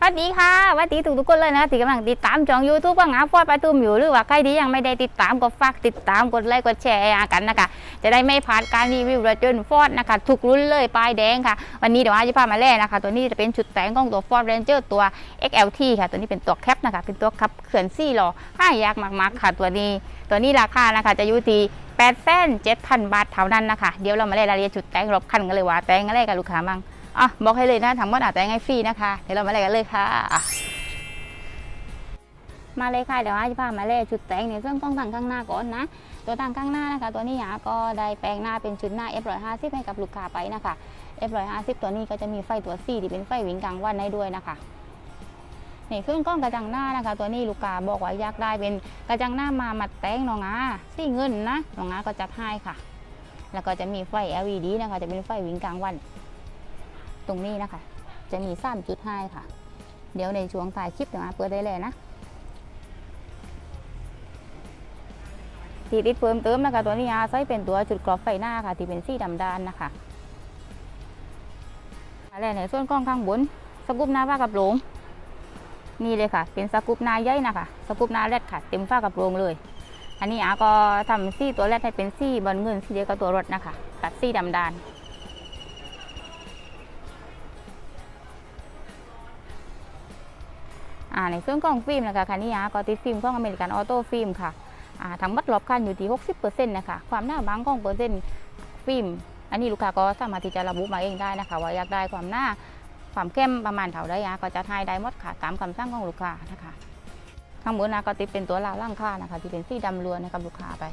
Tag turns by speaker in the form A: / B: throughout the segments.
A: สวัสดีค่ะสวัสดีทุกทุกคนเลยนะที่กำลังติดตามจองยูทูบว่างาฟอดปาตุ้มอยู่หรือว่าใครที่ยังไม่ได้ติดตามก็ฝากติดตามกดไลค์กดแชร์กันนะคะ จะได้ไม่พลาดการรีวิวรถยนต์ฟอดนะคะทุกรุ่นเลยป้ายแดงค่ะ วันนี้เดี๋ยวอาจะพามาแล่นะคะ ตัวนี้จะเป็นชุดแต่งของตัว Ford Ranger ตัว XLT ค่ะ ตัวนี้เป็นตัวแคปนะคะ เป็นตัวขับเขื่อนซี่ล้อห้ายากมากๆค่ะตัวนี้ ตัวนี้ราคานะคะจะอยู่ที่8แสน7,000บาทเท่านั้นนะคะเดี๋ยวเรามาเล่นรายละเอียดชุดแต่งรถคันกันเลยว่าแต่งอะไรกับลูกค้ามั่ง อะบอกให้เลยนะทำว่าอาแต่งให้ฟรีนะคะ เดี๋ยวเรามาเล่นกันเลยค่ะ มาเลยค่ะเดี๋ยวอาจะพามาเล่นชุดแต่งในส่วนของทางข้างหน้าก่อนนะ ตัวทางข้างหน้านะคะ ตัวนี้หยาก็ได้แปลงหน้าเป็นชุดหน้า F150 ให้กับลูกค้าไปนะคะ F150 ตัวนี้ก็จะมีไฟตัว C ที่เป็นไฟวิ่งกลางวันให้ด้วยนะคะในเครื่องกล้องกระจังหน้านะคะ ตัวนี้ลูกค้าบอกว่าอยากได้เป็นกระจังหน้ามามัดแต่งน้องอาสีเงินนะน้องอาก็จัดให้ค่ะ แล้วก็จะมีไฟ LED นะคะ จะเป็นไฟวิ่งกลางวัน ตรงนี้นะคะ จะมี3จุดให้ค่ะ เดี๋ยวในช่วงถ่ายคลิปเดี๋ยวมาเปิดได้เลยนะที่ติดเพิ่มเติมนะคะตัวนี้อาใช้เป็นตัวจุดกรอบไฟหน้าค่ะ ที่เป็นสีดำดานนะคะอะไรในส่วนกล้องข้างบนสกุปหน้าฝ้ากับโปรงนี่เลยค่ะ เป็นสกุปหน้าใหญ่นะคะสกุปหน้าแรดค่ะ เต็มฝ้ากับโปรงเลย อันนี้อาก็ทำสีตัวแรดให้เป็นสีบอลเงินสีเดียวกับตัวรถนะคะ ตัดสีดำดาน ในส่วนของฟิล์มนะคะคันนี้อาก็ติดฟิล์มของอเมริกันออโต้ฟิล์มค่ะอ่าทั้งหมดรอบคันอยู่ที่ 60%นะคะความหน้าบางของเปอร์เซ็นต์ฟิล์ม อันนี้ลูกค้าก็สามารถที่จะระบุมาเองได้นะคะ ว่าอยากได้ความหน้าความเข้มประมาณเท่าใดอะก็จะทายได้หมดค่ะตามคำสั่งของลูกค้านะคะข้างบนนะก็ติดเป็นตัวลาวล่างค่านะคะ ที่เป็นสีดำล้วนนะครับลูกค้าไป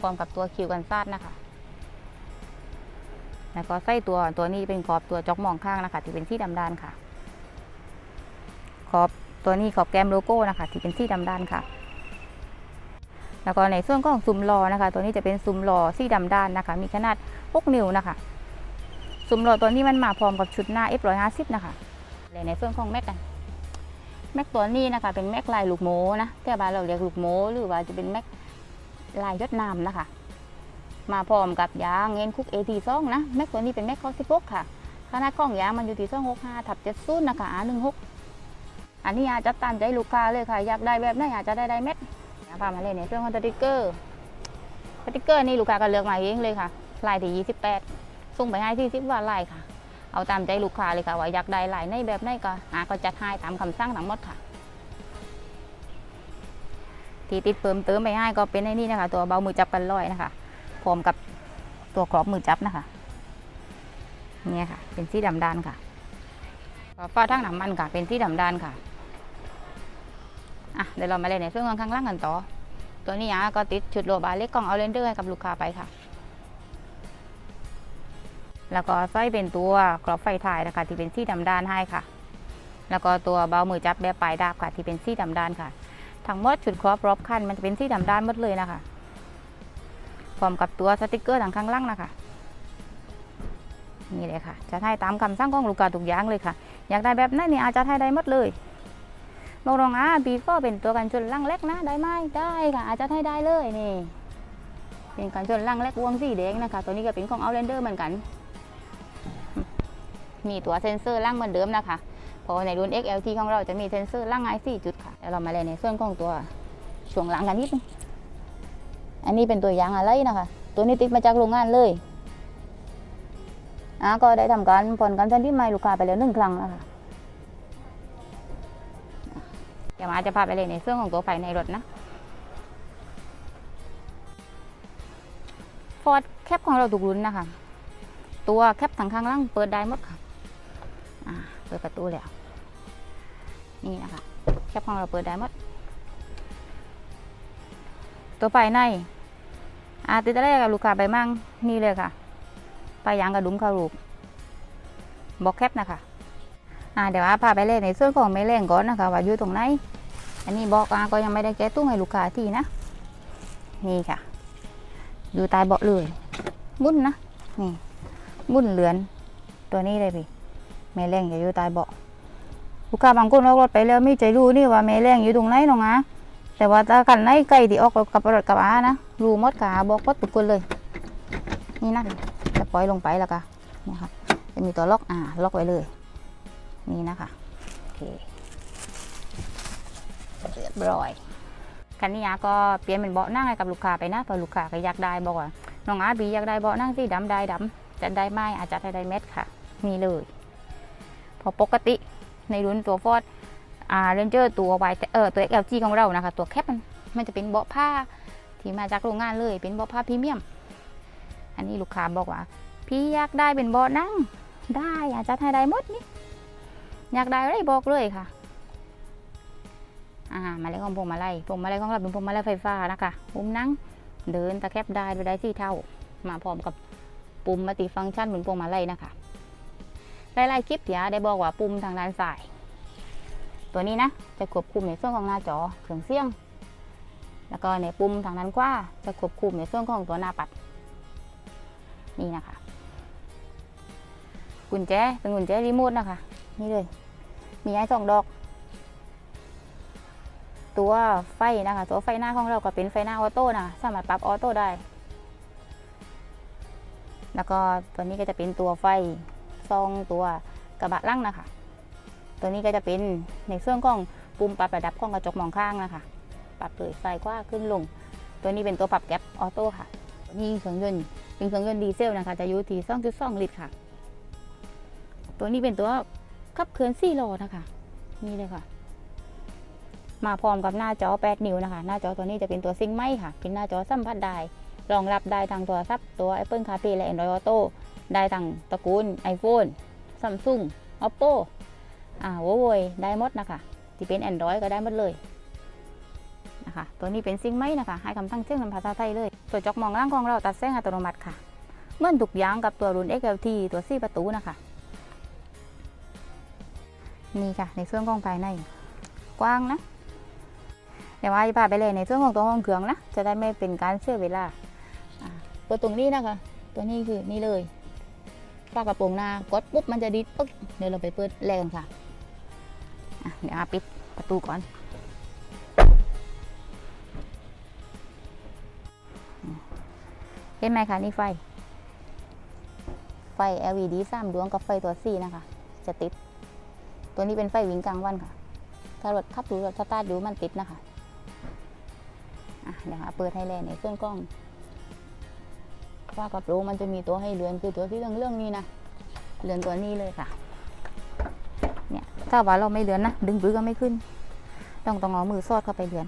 A: พร้อมกับตัวคิวกันซาดนะคะแล้วก็ใส่ตัวตัวนี้เป็นขอบตัวจอกมองข้างนะคะ ที่เป็นสีดำด้านค่ะ ขอบ ตัวนี้ขอบแกมโลโก้นะคะที่เป็นสีดำด้านค่ะ แล้วก็ในส่วนของซุ้มล้อนะคะ ตัวนี้จะเป็นซุ้มล้อสีดำด้านนะคะ มีขนาด 6 นิ้วนะคะซุ้มล้อตัวนี้มันมาพร้อมกับชุดหน้า F150 นะคะเลยในส่วนของแม็กกันแม็กตัวนี้นะคะ เป็นแม็กลายลูกโมนะแต่บ้านเราเรียกลูกโมหรือว่าจะเป็นแม็กลายยศนามนะคะ มาพร้อมกับยางเงินคุก AT2 นะแม็กตัวนี้เป็นแม็กคอ16ค่ะขนาดของยางมันอยู่ที่265ทับ70นะคะ R16 อันนี้อาจจะตามใจลูกค้าเลยค่ะ อยากได้แบบไหนอาจจะได้ได้เม็ดพามาเล่นในเรื่องของสติกเกอร์สติกเกอร์นี่ลูกค้าก็เลือกมาเองเลยค่ะ ลายที่28ส่งไปให้ที่สิบว่าลายค่ะ เอาตามใจลูกค้าเลยค่ะ ว่าอยากได้ลายในแบบไหนก็อาก็จัดให้ตามคำสั่งทั้งหมดค่ะ ที่ติดเพิ่มเติมไปให้ก็เป็นไอ้นี่นะคะ ตัวเบามือจับกันลอยนะคะพร้อมกับตัวกรอบมือจับนะคะเนี่ยค่ะ เป็นสีดำด้านค่ะฝ้าทั้งน้ำมันค่ะ เป็นสีดำด้านค่ะ อะเดี๋ยวเรามาเล่นในเรื่องของข้างล่างกันต่อ ตัวนี้อะก็ติดชุดโลบาเล็กกล่องเอาเลนเดอร์ให้กับลูกค้าไปค่ะ แล้วก็ใส่เป็นตัวกรอบไฟถ่ายนะคะที่เป็นสีดำด้านให้ค่ะ แล้วก็ตัวเบามือจับแบบปลายดาบค่ะ ที่เป็นสีดำด้านค่ะ ทั้งหมดชุดครอบรอบคันมันจะเป็นสีดำด้านหมดเลยนะคะ พร้อมกับตัวสติกเกอร์ทางข้างล่างนะคะนี่เลยค่ะ จะให้ตามคำสั่งของลูกค้าทุกอย่างเลยค่ะ อยากได้แบบไหนนี่อาจจะให้ได้หมดเลย บอกรองอะบีก็เป็นตัวกันชนลังเล็กนะได้ไหมได้ค่ะอาจจะให้ได้เลยนี่เป็นกันชนลังเล็กวงสีแดงนะคะ ตัวนี้ก็เป็นของเอาเรนเดอร์เหมือนกัน มีตัวเซนเซอร์ล่างเหมือนเดิมนะคะเพราะในรุ่น XLT ของเราจะมีเซนเซอร์ล่างไอสี่จุดค่ะแล้วเรามาเลยในส่วนของตัวช่วงหลังกันนิดนึงอันนี้เป็นตัวยางอะไรนะคะ ตัวนี้ติดมาจากโรงงานเลยอะก็ได้ทำการผ่อนกันทันที่ไม่ลูกค้าไปแล้วหนึ่งครั้งแล้วค่ะ ดี๋ยวมาจะพาไปเลยในเรื่องของตัวไฟในรถนะฟอร์ดแคปของเราถูกลุ้นนะคะ ตัวแคปทางข้างล่างเปิดได้หมดค่ะเปิดประตูแล้ว นี่นะคะ แคปของเราเปิดได้หมด ตัวไฟในอาติดอะไรกับลูกค้าไปมั่งนี่เลยค่ะไฟยางกระดุมคารูปบอกแคปนะคะ อ่าเดี๋ยวอาพาไปเล่นในส่วนของแม่แรงก่อนนะคะ ว่าอยู่ตรงไหน อันนี้บอกอาก็ยังไม่ได้แก้ตุ้งให้ลูกค้าที่นะ นี่ค่ะ อยู่ใต้เบาะเลย บุ้นนะ นี่ บุ้นเหลือน ตัวนี้เลยพี่แม่แรงจะอยู่ใต้เบาะลูกค้าบางคนออกรถไปแล้วไม่ใจรู้นี่ว่าแม่แรงอยู่ตรงไหนน้องอาแต่ว่าถ้ากันไหนใกล้ที่ออกกับรถกับอานะรู้มดกาบอกหมดทุกคนเลย นี่นะจะปล่อยลงไปแล้วก็นี่ค่ะจะมีตัวล็อกอ่าล็อกไว้เลย นี่นะคะโอเค บร้อยคันนี้อาก็เปลี่ยนเป็นเบาะนั่งให้กับลูกค้าไปนะเพอลูกค้าก็อยากได้บอกว่าน้องอาบีอยากได้เบาะนั่งสีดำได้ดำจะได้ไหมอาจจะได้เม็ดค่ะ มีเลยพอปกติในรุ่นตัวฟอร์ดอาเรนเจอร์ตัววเออตัว XLG ของเรานะคะ ตัวแคปมันมันจะเป็นเบาะผ้าที่มาจากโรงงานเลยเป็นเบาะผ้าพรีเมียม อันนี้ลูกค้าบอกว่า พี่อยากได้เป็นเบาะนั่ง ได้อาจจะให้ได้หมดนี่อยากได้อะไรบอกเลยค่ะ อ่ามาเลยของผมมาไล่ผมมาไล่ของเราเป็นผมมาไล่ไฟฟ้านะคะปุ่มนั่งเดินตะแคบได้โดยได้ที่เท่า มาพร้อมกับปุ่มมัลติฟังก์ชันเหมือนพวงมาลัยนะคะไล่ๆคลิปเดี๋ยวได้บอกว่าปุ่มทางด้านซ้ายตัวนี้นะจะควบคุมในส่วนของหน้าจอเครื่องเสียง แล้วก็ในปุ่มทางด้านขวาจะควบคุมในส่วนของตัวหน้าปัด นี่นะคะกุญแจเป็นกุญแจรีโมทนะคะ นี่เลย มีไอ้สองดอก ตัวไฟนะคะ ตัวไฟหน้าของเราก็เป็นไฟหน้าออโต้นะสามารถปรับออโต้ได้ แล้วก็ตัวนี้ก็จะเป็นตัวไฟซองตัวกระบะล่างนะคะ ตัวนี้ก็จะเป็นในส่วนของปุ่มปรับระดับของกระจกมองข้างนะคะ ปรับเลยไฟกว้าขึ้นลง ตัวนี้เป็นตัวปรับแก๊ปออโต้ค่ะนี่เครื่องยนต์เป็นเครื่องยนต์ดีเซลนะคะจะอยู่ที่2.2ลิตรค่ะ ตัวนี้เป็นตัวขับเคลื่อน4ล้อนะคะ นี่เลยค่ะ มาพร้อมกับหน้าจอ 8 นิ้วนะคะ หน้าจอตัวนี้จะเป็นตัวซิงไม้ค่ะ เป็นหน้าจอสัมผัสได้ รองรับได้ทางโทรศัพท์ตัว Apple CarPlay และ Android Auto ได้ทางตระกูล iPhone Samsung Oppo อ่า Huawei ได้หมดนะคะ ที่เป็น Android ก็ได้หมดเลยนะคะ ตัวนี้เป็นซิงไม้นะคะ ให้คำตั้งเชื่อมภาษาไทยเลย ตัวจอกมองล่างของเราตัดแสงอัตโนมัติค่ะ เมื่อนทุกย่างกับตัวรุ่น XLT ตัว4ประตูนะคะ นี่ค่ะ ในส่วนของภายใน กว้างนะ เดี๋ยวว่าจะพาไปเลยในส่วนของตัวห้องเครื่องนะ จะได้ไม่เป็นการเสียเวลาตัวตรงนี้นะคะ ตัวนี้คือนี่เลยฝากระโปรงหน้ากดปุ๊บมันจะดิดปึ๊กเดี๋ยวเราไปเปิดแรงค่ะเดี๋ยวอาปิดประตูก่อน เห็นไหมคะนี่ไฟ ไฟ LED สามดวงกับไฟตัวซีนะคะ จะติด ตัวนี้เป็นไฟวิ่งกลางวันค่ะ ถ้ารถขับดูถสตาร์ทดูมันติดนะคะ อะเดี๋ยวหาเปิดให้แลในเครื่องกล้องว่ากับโรมันจะมีตัวให้เลือนคือตัวที่เรื่องเรื่องนี้นะเลือนตัวนี้เลยค่ะ เนี่ยถ้าว่าเราไม่เลือนนะดึงปื้อก็ไม่ขึ้น ต้องต้องเอามือซอดเข้าไปเลือน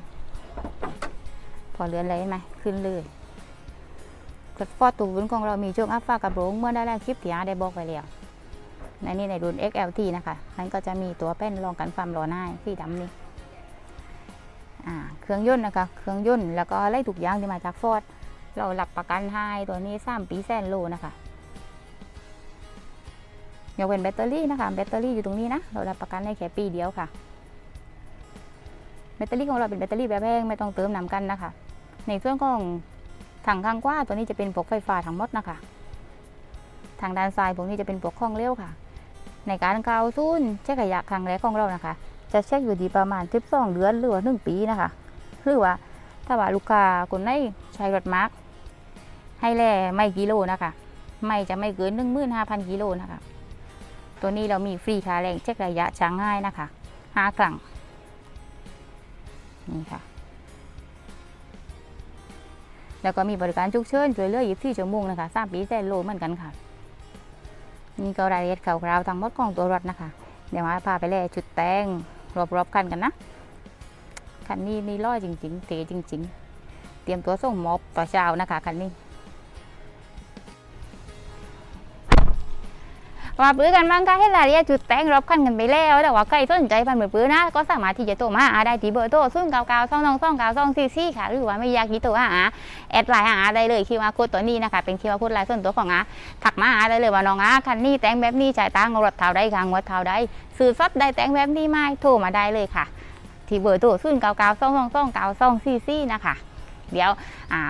A: พอเลือนอะไรไหมขึ้นเลยกดฟอดตูนของเรามีช่วงอัพฟ้ากับโรงเมื่อได้แล้วคลิปที่อาได้บอกไปแล้วในนี่ในรุ่น XLT นะคะนั้นก็จะมีตัวแป้นรองกันความร้อนให้สีดำนี่ เครื่องยนต์นะคะ เครื่องยนต์แล้วก็ไล่ถูกอยางที่มาจากฟอร์ดเราหลับประกันให้ตัวนี้สามปีแสนโลนะคะยกเว้นแบตเตอรี่นะคะแบตเตอรี่อยู่ตรงนี้นะเรารับประกันให้แค่ปีเดียวค่ะ แบตเตอรี่ของเราเป็นแบตเตอรี่แบบแห้งไม่ต้องเติมน้ำกันนะคะ ในส่วนของถังข้างกว้าตัวนี้จะเป็นปลอกไฟฟ้าทั้งหมดนะคะทางด้านซ้ายพวกนี้จะเป็นปลอกข้องเลี้ยวค่ะ ในการกาวซุนเช็คระยะครั้งแรกของเรานะคะ จะเช็คอยู่ที่ประมาณ 12 เดือนหรือว่า1ปีนะคะ หรือว่า ถ้าว่าลูกค้าคนไหนใช้รถมาร์กให้แล่ไม่กิโลนะคะ ไม่จะไม่เกิน15,000กิโลนะคะ ตัวนี้เรามีฟรีค่าแรงเช็คระยะช้างง่ายนะคะ5ครั้งนี่ค่ะ แล้วก็มีบริการฉุกเฉินช่วยเหลือ24ชั่วโมงนะคะ3ปีแสนโลเหมือนกันค่ะ นี่ก็รายละเอียดคร่าวๆทั้งหมดของตัวรถนะคะ เดี๋ยวมาพาไปแล่ชุดแต่งรอบๆกันกันนะ คันนี้นี่ร้อยจริง ๆเทจริง ๆ เตรียมตัวส่งมอบต่อเช้านะคะคันนี้มาปื้อกันบ้างก็ให้รายละเอียดจุดแต่งรอบคันกันไปแล้วแต่ว่าใครสนใจพันเหมือปื้อนะ ก็สามารถที่จะโทรมาหาได้ที่เบอร์โทรศูนย์เก้าเก้าสองสองสองเก้าสองสี่สี่ค่ะหรือว่าไม่อยากที่โทรหาแอดไลน์หาได้เลยคิวอาร์โค้ดตัวนี้นะคะเป็นคิวอาร์โค้ดไลน์ส่วนตัวของอาถักมาหาได้เลยว่าน้องอาคันนี้แต่งแบบนี้จ่ายตังค์รถเท่าใดค่ะงวดเท่าใดซื้อสดได้แต่งแบบนี้ไหมโทรมาได้เลยค่ะ ที่เบอร์โทรศูนย์เก้าเก้าสองสองสองเก้าสองสี่สี่นะคะ เดี๋ยวอ่า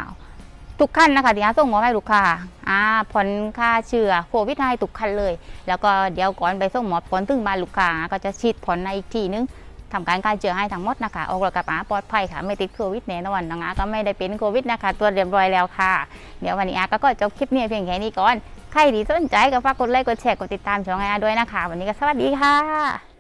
A: ทุกขั้นนะคะที่อาส่งหมอให้ลูกค้าอ่าผ่อนค่าเชื้อโควิดให้ทุกคันเลย แล้วก็เดี๋ยวก่อนไปส่งหมอบก่อนถึงบ้านลูกค้าก็จะฉีดผ่อนในอีกทีนึงทำการฆ่าเชื้อให้ทั้งหมดนะคะออกรถกับอาปลอดภัยค่ะ ไม่ติดโควิดแน่นอนน้องอาก็ไม่ได้เป็นโควิดนะคะ ตัวเรียบร้อยแล้วค่ะ เดี๋ยววันนี้อาก็จบคลิปนี้เพียงแค่นี้ก่อน ใครที่สนใจก็ฝากกดไลค์กดแชร์กดติดตามช่องอาด้วยนะคะ วันนี้ก็สวัสดีค่ะ